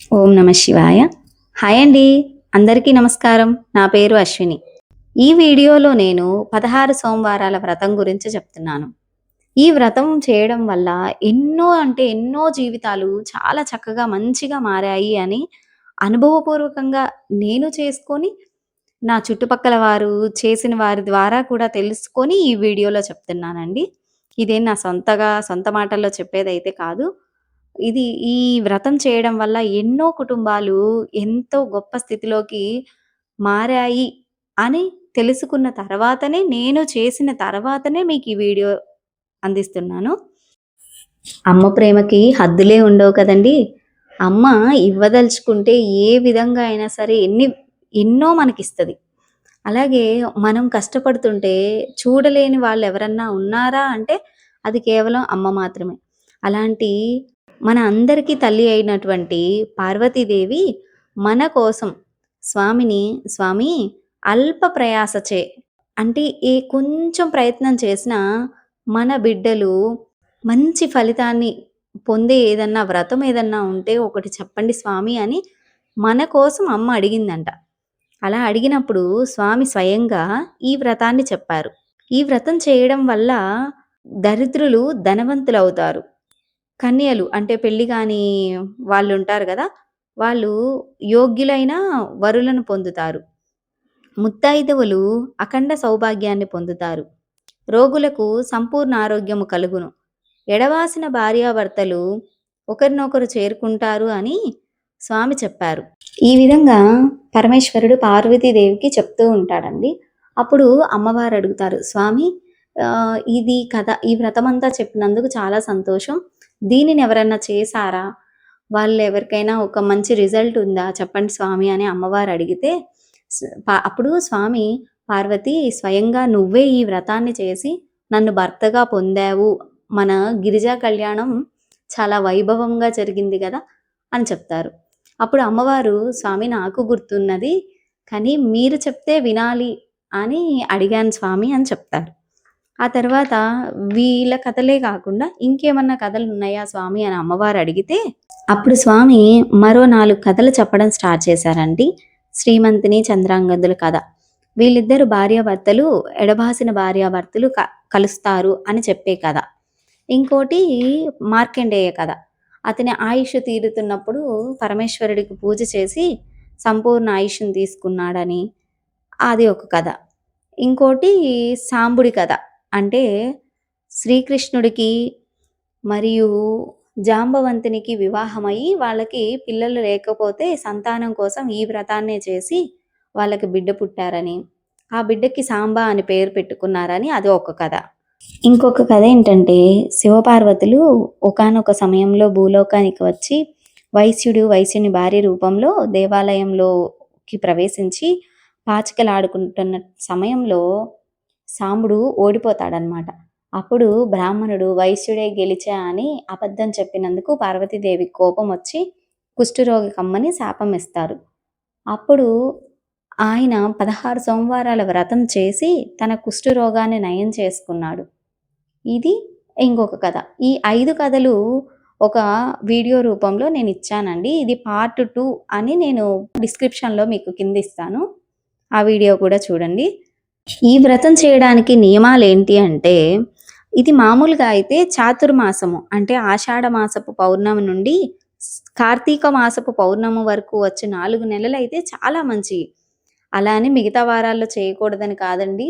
ఓం నమ శివాయ. హాయ్ అండి. అందరికీ నమస్కారం. నా పేరు అశ్విని. ఈ వీడియోలో నేను పదహారు సోమవారాల వ్రతం గురించి చెప్తున్నాను. ఈ వ్రతం చేయడం వల్ల ఎన్నో అంటే ఎన్నో జీవితాలు చాలా చక్కగా మంచిగా మారాయి అని అనుభవపూర్వకంగా నేను చేసుకొని నా చుట్టుపక్కల వారు చేసిన వారి ద్వారా కూడా తెలుసుకొని ఈ వీడియోలో చెప్తున్నానండి. ఇదేం నా సొంతగా సొంత మాటల్లో చెప్పేదైతే కాదు. ఇది ఈ వ్రతం చేయడం వల్ల ఎన్నో కుటుంబాలు ఎంతో గొప్ప స్థితిలోకి మారాయి అని తెలుసుకున్న తర్వాతనే నేను చేసిన తర్వాతనే మీకు ఈ వీడియో అందిస్తున్నాను. అమ్మ ప్రేమకి హద్దులే ఉండవు కదండీ! అమ్మ ఇవ్వదలుచుకుంటే ఏ విధంగా అయినా సరే ఎన్ని ఎన్నో మనకిస్తుంది అలాగే మనం కష్టపడుతుంటే చూడలేని వాళ్ళు ఎవరన్నా ఉన్నారా అంటే అది కేవలం అమ్మ మాత్రమే. అలాంటి మన అందరికీ తల్లి అయినటువంటి పార్వతీదేవి మన కోసం స్వామిని స్వామి అల్ప ప్రయాసచే అంటే ఏ కొంచెం ప్రయత్నం చేసినా మన బిడ్డలు మంచి ఫలితాన్ని పొందే ఏదన్నా వ్రతం ఏదన్నా ఉంటే ఒకటి చెప్పండి స్వామి అని మన కోసం అమ్మ అడిగిందంట. అలా అడిగినప్పుడు స్వామి స్వయంగా ఈ వ్రతాన్ని చెప్పారు. ఈ వ్రతం చేయడం వల్ల దరిద్రులు ధనవంతులవుతారు. కన్యలు అంటే పెళ్ళి కాని వాళ్ళుంటారు గదా! వాళ్ళు యోగ్యులైన వరులను పొందుతారు. ముత్తైదువులు అఖండ సౌభాగ్యాన్ని పొందుతారు. రోగులకు సంపూర్ణ ఆరోగ్యము కలుగును. ఎడవాసిన భార్యాభర్తలు ఒకరినొకరు చేరుకుంటారు అని స్వామి చెప్పారు. ఈ విధంగా పరమేశ్వరుడు పార్వతీదేవికి చెప్తూ ఉంటాడండి. అప్పుడు అమ్మవారు అడుగుతారు స్వామి ఆహ్, ఇది కథ ఈ వ్రతమంతా చెప్పినందుకు చాలా సంతోషం. దీనిని ఎవరన్నా చేశారా? వాళ్ళు ఎవరికైనా ఒక మంచి రిజల్ట్ ఉందా? చెప్పండి స్వామి అని అమ్మవారు అడిగితే అప్పుడు స్వామి పార్వతి స్వయంగా నువ్వే ఈ వ్రతాన్ని చేసి నన్ను భర్తగా పొందావు. మన గిరిజా కళ్యాణం చాలా వైభవంగా జరిగింది కదా అని చెప్తారు. అప్పుడు అమ్మవారు స్వామి నాకు గుర్తున్నది. కానీ మీరు చెప్తే వినాలి అని అడిగాను స్వామి అని చెప్తారు. ఆ తర్వాత వీళ్ళ కథలే కాకుండా ఇంకేమన్నా కథలున్నాయా స్వామి అని అమ్మవారు అడిగితే అప్పుడు స్వామి మరో నాలుగు కథలు చెప్పడం స్టార్ట్ చేశారండి. శ్రీమంతిని, చంద్రాంగదుల కథ. వీళ్ళిద్దరు భార్యాభర్తలు ఎడబాసిన భార్యాభర్తలు క కలుస్తారు అని చెప్పే కథ. ఇంకోటి మార్కండేయ కథ. అతని ఆయుష్ తీరుతున్నప్పుడు పరమేశ్వరుడికి పూజ చేసి సంపూర్ణ ఆయుష్‌ని తీసుకున్నాడని అది ఒక కథ. ఇంకోటి సాంబుడి కథ. అంటే శ్రీకృష్ణుడికి మరియు జాంబవంతునికి వివాహమై వాళ్ళకి పిల్లలు లేకపోతే సంతానం కోసం ఈ వ్రతాన్నే చేసి వాళ్ళకి బిడ్డ పుట్టారని, ఆ బిడ్డకి సాంబ అని పేరు పెట్టుకున్నారని అది ఒక కథ. ఇంకొక కథ ఏంటంటే శివపార్వతులు ఒకానొక సమయంలో భూలోకానికి వచ్చి వైశ్యుడు, వైశ్యుని భార్య రూపంలో దేవాలయంలోకి ప్రవేశించి పాచికలాడుకుంటున్న సమయంలో సాంబుడు ఓడిపోతాడనమాట. అప్పుడు బ్రాహ్మణుడు వైశ్యుడే గెలిచా అని అబద్ధం చెప్పినందుకు పార్వతీదేవి కోపం వచ్చి కుష్ఠరోగి కమ్మని శాపం ఇస్తారు. అప్పుడు ఆయన 16 సోమవారాల వ్రతం చేసి తన కుష్ఠరోగాన్ని నయం చేసుకున్నాడు. ఇది ఇంకొక కథ. ఈ ఐదు కథలు ఒక వీడియో రూపంలో నేను ఇచ్చానండి ఇది పార్ట్ టూ అని నేను డిస్క్రిప్షన్‌లో మీకు కింద ఇస్తాను. ఆ వీడియో కూడా చూడండి. ఈ వ్రతం చేయడానికి నియమాలు ఏంటి అంటే ఇది మామూలుగా అయితే చాతుర్మాసము అంటే ఆషాఢ మాసపు పౌర్ణమి నుండి కార్తీక మాసపు పౌర్ణమి వరకు వచ్చే నాలుగు నెలలు అయితే చాలా మంచి అలా అని మిగతా వారాల్లో చేయకూడదని కాదండి.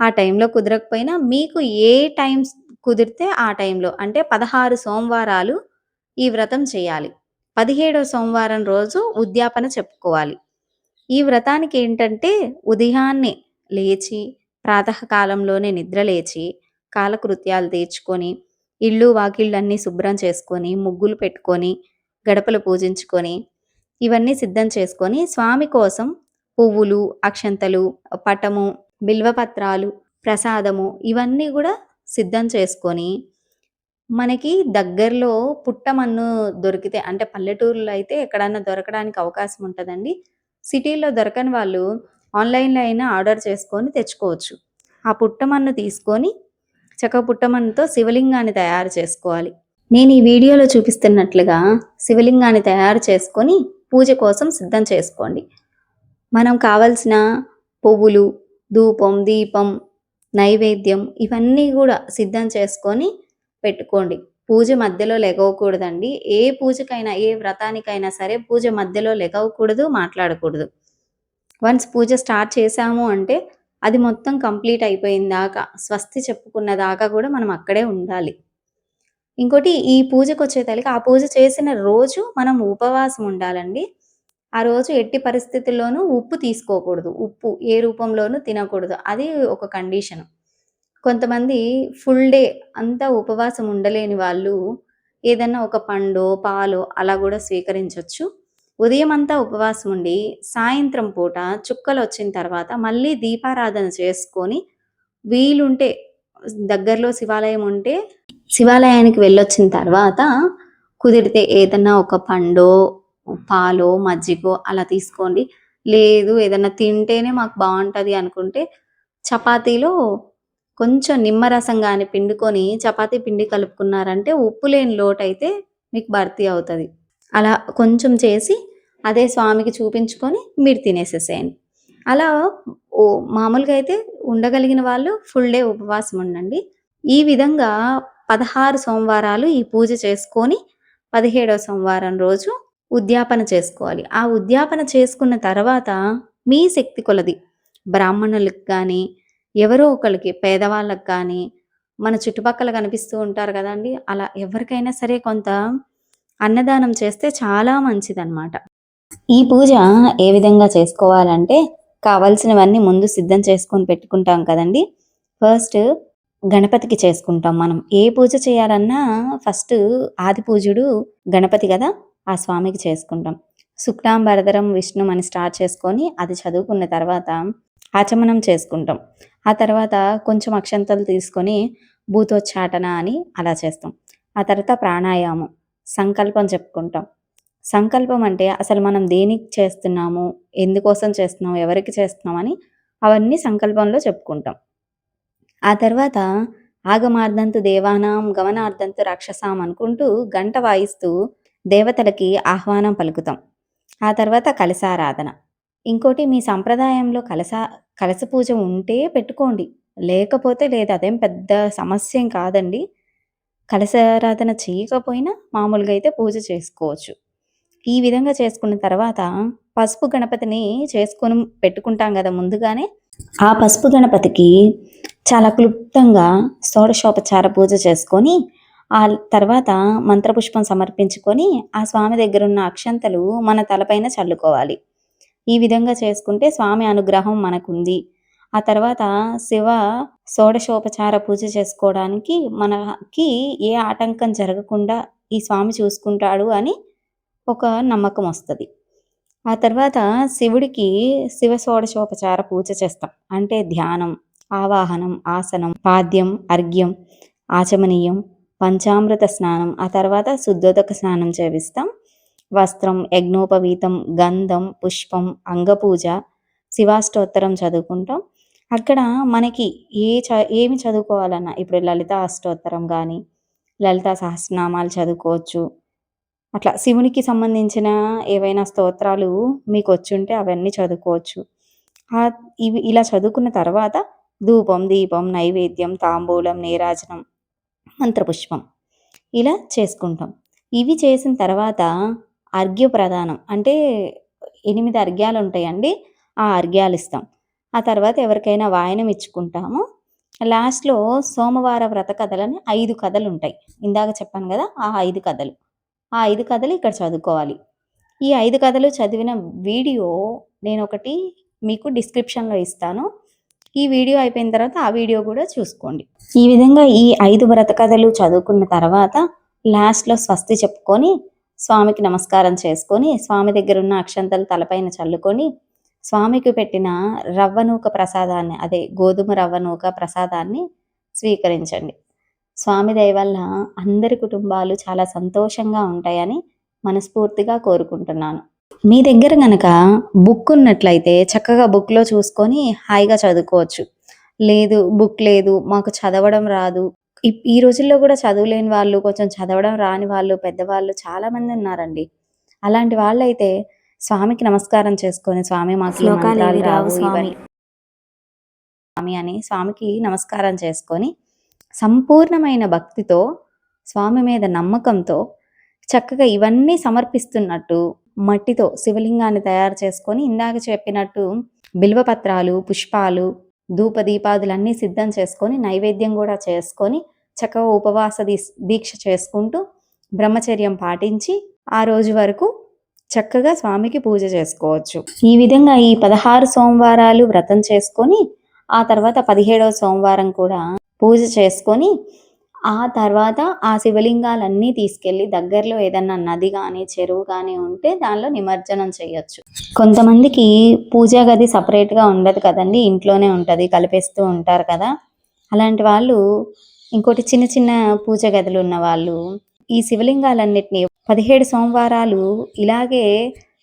ఆ టైంలో కుదరకపోయినా మీకు ఏ టైమ్స్ కుదిరితే ఆ టైంలో అంటే 16 సోమవారాలు ఈ వ్రతం చేయాలి. 17వ సోమవారం రోజు ఉద్యాపన చెప్పుకోవాలి. ఈ వ్రతానికి ఏంటంటే ఉదయాన్నే లేచి ప్రాతకాలంలోనే నిద్ర లేచి కాలకృత్యాలు తీర్చుకొని, ఇల్లు వాకిళ్ళన్నీ శుభ్రం చేసుకొని, ముగ్గులు పెట్టుకొని, గడపలు పూజించుకొని, ఇవన్నీ సిద్ధం చేసుకొని స్వామి కోసం పువ్వులు, అక్షంతలు, పటము, బిల్వపత్రాలు, ప్రసాదము ఇవన్నీ కూడా సిద్ధం చేసుకొని మనకి దగ్గరలో పుట్టమన్ను దొరికితే అంటే పల్లెటూరులో అయితే ఎక్కడన్నా దొరకడానికి అవకాశం ఉంటుందండి. సిటీల్లో దొరకని వాళ్ళు ఆన్‌లైన్‌లో అయినా ఆర్డర్ చేసుకొని తెచ్చుకోవచ్చు. ఆ పుట్టమన్ను తీసుకొని చక్క పుట్టమన్నుతో శివలింగాన్ని తయారు చేసుకోవాలి. నేను ఈ వీడియోలో చూపిస్తున్నట్లుగా శివలింగాన్ని తయారు చేసుకొని పూజ కోసం సిద్ధం చేసుకోండి మనం కావలసిన పువ్వులు ధూపం దీపం నైవేద్యం ఇవన్నీ కూడా సిద్ధం చేసుకొని పెట్టుకోండి పూజ మధ్యలో లెగవకూడదండి ఏ పూజకైనా ఏ వ్రతానికైనా సరే పూజ మధ్యలో లెగవకూడదు మాట్లాడకూడదు వన్స్ పూజ స్టార్ట్ చేసాము అంటే అది మొత్తం కంప్లీట్ అయిపోయిన దాకా స్వస్తి చెప్పుకున్న దాకా కూడా మనం అక్కడే ఉండాలి. ఇంకోటి ఈ పూజకు వచ్చేతలకి ఆ పూజ చేసిన రోజు మనం ఉపవాసం ఉండాలండి. ఆ రోజు ఎట్టి పరిస్థితుల్లోనూ ఉప్పు తీసుకోకూడదు. ఉప్పు ఏ రూపంలోనూ తినకూడదు. అది ఒక కండిషన్. కొంతమంది ఫుల్ డే అంతా ఉపవాసం ఉండలేని వాళ్ళు ఏదన్నా ఒక పండో పాలో అలా కూడా స్వీకరించవచ్చు ఉదయం అంతా ఉపవాసం ఉండి సాయంత్రం పూట చుక్కలు వచ్చిన తర్వాత మళ్ళీ దీపారాధన చేసుకొని వీలుంటే దగ్గరలో శివాలయం ఉంటే శివాలయానికి వెళ్ళొచ్చిన తర్వాత కుదిరితే ఏదన్నా ఒక పండో పాలో మజ్జిగో అలా తీసుకోండి. లేదు ఏదన్నా తింటేనే మాకు బాగుంటుంది అనుకుంటే చపాతీలో కొంచెం నిమ్మరసం కానీ పిండుకొని చపాతీ పిండి కలుపుకున్నారంటే ఉప్పు లేని లోటు అయితే మీకు భర్తీ అవుతుంది. అలా కొంచెం చేసి అదే స్వామికి చూపించుకొని మీరు తినేసేసేయండి. అలా ఓ మామూలుగా అయితే ఉండగలిగిన వాళ్ళు ఫుల్ డే ఉపవాసం ఉండండి. ఈ విధంగా పదహారు సోమవారాలు ఈ పూజ చేసుకొని పదిహేడవ సోమవారం రోజు ఉద్యాపన చేసుకోవాలి. ఆ ఉద్యాపన చేసుకున్న తర్వాత మీ శక్తి కొలది. బ్రాహ్మణులకు కానీ ఎవరో ఒకరికి పేదవాళ్ళకి కానీ మన చుట్టుపక్కల కనిపిస్తూ ఉంటారు కదండి అలా ఎవరికైనా సరే కొంత అన్నదానం చేస్తే చాలా మంచిదన్నమాట. ఈ పూజ ఏ విధంగా చేసుకోవాలంటే కావాల్సినవన్నీ ముందు సిద్ధం చేసుకొని పెట్టుకుంటాం కదండి. ఫస్ట్ గణపతికి చేసుకుంటాం మనం. ఏ పూజ చేయాలన్నా ఫస్ట్ ఆది పూజుడు గణపతి కదా ఆ స్వామికి చేసుకుంటాం. శుక్లాంబరధరం విష్ణు అని స్టార్ట్ చేసుకొని అది చదువుకున్న తర్వాత ఆచమనం చేసుకుంటాం. ఆ తర్వాత కొంచెం అక్షంతలు తీసుకొని భూతోచ్చాటన అని అలా చేస్తాం. ఆ తర్వాత ప్రాణాయామం. సంకల్పం చెప్పుకుంటాం. సంకల్పం అంటే అసలు మనం దేనికి చేస్తున్నాము? ఎందుకోసం చేస్తున్నాం? ఎవరికి చేస్తున్నాం? అని అవన్నీ సంకల్పంలో చెప్పుకుంటాం. ఆ తర్వాత ఆగమార్థంతు దేవానాం గమనార్థంతు రాక్షసాం అనుకుంటూ గంట వాయిస్తూ దేవతలకి ఆహ్వానం పలుకుతాం. ఆ తర్వాత కలశారాధన. ఇంకోటి మీ సంప్రదాయంలో కలస కలశ పూజ ఉంటే పెట్టుకోండి. లేకపోతే లేదు అదేం పెద్ద సమస్య కాదండి. కలశారాధన చేయకపోయినా మామూలుగా అయితే పూజ చేసుకోవచ్చు. ఈ విధంగా చేసుకున్న తర్వాత పసుపు గణపతిని చేసుకొని పెట్టుకుంటాం కదా ముందుగానే. ఆ పసుపు గణపతికి చాలా క్లుప్తంగా షోడశోపచార పూజ చేసుకొని ఆ తర్వాత మంత్రపుష్పం సమర్పించుకొని ఆ స్వామి దగ్గర ఉన్న అక్షంతలు మన తలపైన చల్లుకోవాలి. ఈ విధంగా చేసుకుంటే స్వామి అనుగ్రహం మనకుంది. ఆ తర్వాత శివ షోడశోపచార పూజ చేసుకోవడానికి మనకి ఏ ఆటంకం జరగకుండా ఈ స్వామి చూసుకుంటాడు అని ఒక నమ్మకం వస్తుంది. ఆ తర్వాత శివుడికి శివ షోడశోపచార పూజ చేస్తాం. అంటే ధ్యానం ఆవాహనం ఆసనం పాద్యం అర్ఘ్యం ఆచమనీయం పంచామృత స్నానం ఆ తర్వాత శుద్ధోదక స్నానం చేపిస్తాం. వస్త్రం యజ్ఞోపవీతం గంధం పుష్పం అంగపూజ శివాష్టోత్తరం చదువుకుంటాం. అక్కడ మనకి ఏ చ ఏమి చదువుకోవాలన్నా ఇప్పుడు లలిత అష్టోత్తరం కానీ లలిత సహస్రనామాలు చదువుకోవచ్చు. అట్లా శివునికి సంబంధించిన ఏవైనా స్తోత్రాలు మీకు వచ్చుంటే అవన్నీ చదువుకోవచ్చు. ఇవి ఇలా చదువుకున్న తర్వాత ధూపం దీపం నైవేద్యం తాంబూలం నీరాజనం మంత్రపుష్పం ఇలా చేసుకుంటాం. ఇవి చేసిన తర్వాత అర్ఘ్య ప్రధానం అంటే ఎనిమిది అర్ఘ్యాలు ఉంటాయండి ఆ అర్ఘ్యాలు ఇస్తాం ఆ తర్వాత ఎవరికైనా వాయనం ఇచ్చుకుంటాము. లాస్ట్లో సోమవార వ్రత కథలని ఐదు కథలు ఉంటాయి ఇందాక చెప్పాను కదా ఆ ఐదు కథలు. ఆ ఐదు కథలు ఇక్కడ చదువుకోవాలి. ఈ ఐదు కథలు చదివిన వీడియో నేను ఒకటి మీకు డిస్క్రిప్షన్లో ఇస్తాను. ఈ వీడియో అయిపోయిన తర్వాత ఆ వీడియో కూడా చూసుకోండి. ఈ విధంగా ఈ ఐదు వ్రత కథలు చదువుకున్న తర్వాత లాస్ట్లో స్వస్తి చెప్పుకొని స్వామికి నమస్కారం చేసుకొని స్వామి దగ్గర ఉన్న అక్షంతలు తలపైన చల్లుకొని స్వామికి పెట్టిన రవ్వ నూక ప్రసాదాన్ని అదే గోధుమ రవ్వ నూక ప్రసాదాన్ని స్వీకరించండి. స్వామి దయ వల్ల అందరి కుటుంబాలు చాలా సంతోషంగా ఉంటాయని మనస్ఫూర్తిగా కోరుకుంటున్నాను. మీ దగ్గర గనక బుక్ ఉన్నట్లయితే చక్కగా బుక్లో చూసుకొని హాయిగా చదువుకోవచ్చు. లేదు బుక్ లేదు మాకు చదవడం రాదు. ఈ రోజుల్లో కూడా చదువులేని వాళ్ళు, కొంచెం చదవడం రాని వాళ్ళు, పెద్దవాళ్ళు చాలామంది ఉన్నారండి. అలాంటి వాళ్ళైతే స్వామికి నమస్కారం చేసుకొని, స్వామి మాకు రావు స్వామి. స్వామి అని స్వామికి నమస్కారం చేసుకొని, సంపూర్ణమైన భక్తితో, స్వామి మీద నమ్మకంతో చక్కగా ఇవన్నీ సమర్పిస్తున్నట్టు మట్టితో శివలింగాన్ని తయారు చేసుకొని, ఇందాక చెప్పినట్టు బిల్వపత్రాలు, పుష్పాలు, ధూపదీపాదులన్నీ సిద్ధం చేసుకొని, నైవేద్యం గూడా చేసుకొని, చక్కగా ఉపవాస దీక్ష చేసుకుంటూ, బ్రహ్మచర్యం పాటించి, ఆ రోజు వరకు చక్కగా స్వామికి పూజ చేసుకోవచ్చు. ఈ విధంగా ఈ 16 సోమవారాలు వ్రతం చేసుకొని, ఆ తర్వాత 17వ సోమవారం కూడా పూజ చేసుకొని, ఆ తర్వాత ఆ శివలింగాలన్నీ తీసుకెళ్ళి దగ్గరలో ఏదన్నా నది కానీ చెరువు కానీ ఉంటే దానిలో నిమజ్జనం చేయొచ్చు. కొంతమందికి పూజా గది సపరేట్గా ఉండదు కదండి ఇంట్లోనే ఉంటది. కలిపేస్తూ ఉంటారు కదా! అలాంటి వాళ్ళు ఇంకోటి చిన్న చిన్న పూజ గదులు ఉన్న వాళ్ళు ఈ శివలింగాలన్నిటిని 17 సోమవారాలు ఇలాగే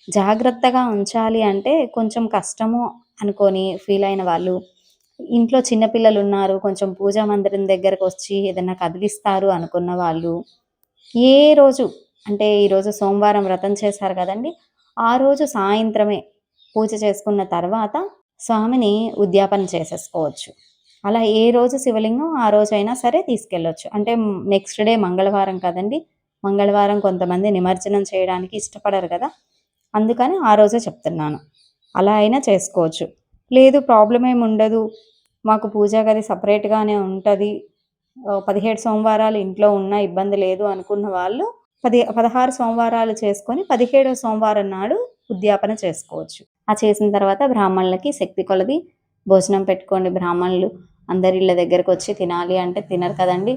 జాగ్రత్తగా ఉంచాలి అంటే కొంచెం కష్టము అనుకొని ఫీల్ అయిన వాళ్ళు, ఇంట్లో చిన్నపిల్లలు ఉన్నారు కొంచెం పూజా మందిరం దగ్గరకు వచ్చి ఏదైనా కదిలిస్తారు అనుకున్న వాళ్ళు, ఏ రోజు అంటే ఈరోజు సోమవారం వ్రతం చేశారు కదండి ఆ రోజు సాయంత్రమే పూజ చేసుకున్న తర్వాత స్వామిని ఉద్యాపన చేసేసుకోవచ్చు. అలా ఏ రోజు శివలింగం ఆ రోజైనా సరే తీసుకెళ్ళొచ్చు. అంటే నెక్స్ట్ డే మంగళవారం కదండీ! మంగళవారం కొంతమంది నిమజ్జనం చేయడానికి ఇష్టపడరు కదా అందుకని ఆ రోజే చెప్తున్నాను. అలా అయినా చేసుకోవచ్చు. లేదు ప్రాబ్లమ్ ఏముండదు. మాకు పూజా గది సపరేట్గానే ఉంటుంది పదిహేడు సోమవారాలు ఇంట్లో ఉన్నా ఇబ్బంది లేదు అనుకున్న వాళ్ళు పది 16 సోమవారాలు చేసుకొని, 17వ సోమవారం నాడు ఉద్యాపన చేసుకోవచ్చు. ఆ చేసిన తర్వాత బ్రాహ్మణులకి శక్తి కొలది భోజనం పెట్టుకోండి బ్రాహ్మణులు. అందరి ఇళ్ళ దగ్గరకొచ్చి తినాలి అంటే తినరు కదండీ!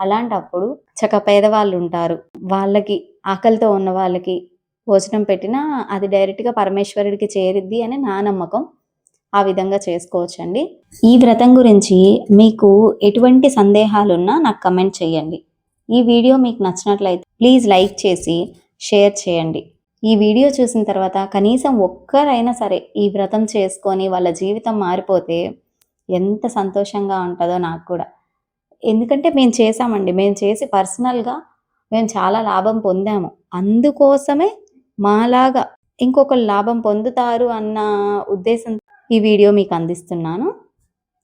అలాంటప్పుడు చక్క పేదవాళ్ళు ఉంటారు వాళ్ళకి ఆకలితో ఉన్న వాళ్ళకి భోజనం పెట్టినా అది డైరెక్ట్‌గా పరమేశ్వరుడికి చేరిద్ది అని నా నమ్మకం. ఆ విధంగా చేసుకోవచ్చండి. ఈ వ్రతం గురించి మీకు ఎటువంటి సందేహాలున్నా నాకు కమెంట్ చేయండి. ఈ వీడియో మీకు నచ్చినట్లయితే ప్లీజ్ లైక్ చేసి, షేర్ చేయండి. ఈ వీడియో చూసిన తర్వాత కనీసం ఒక్కరైనా సరే ఈ వ్రతం చేసుకొని వాళ్ళ జీవితం మారిపోతే ఎంత సంతోషంగా ఉంటుందో నాకు కూడా. ఎందుకంటే మేము చేశామండి. మేము చేసి పర్సనల్‌గా మేము చాలా లాభం పొందాము. అందుకోసమే మాలాగా ఇంకొకరు లాభం పొందుతారు అన్న ఉద్దేశంతో ఈ వీడియో మీకు అందిస్తున్నాను.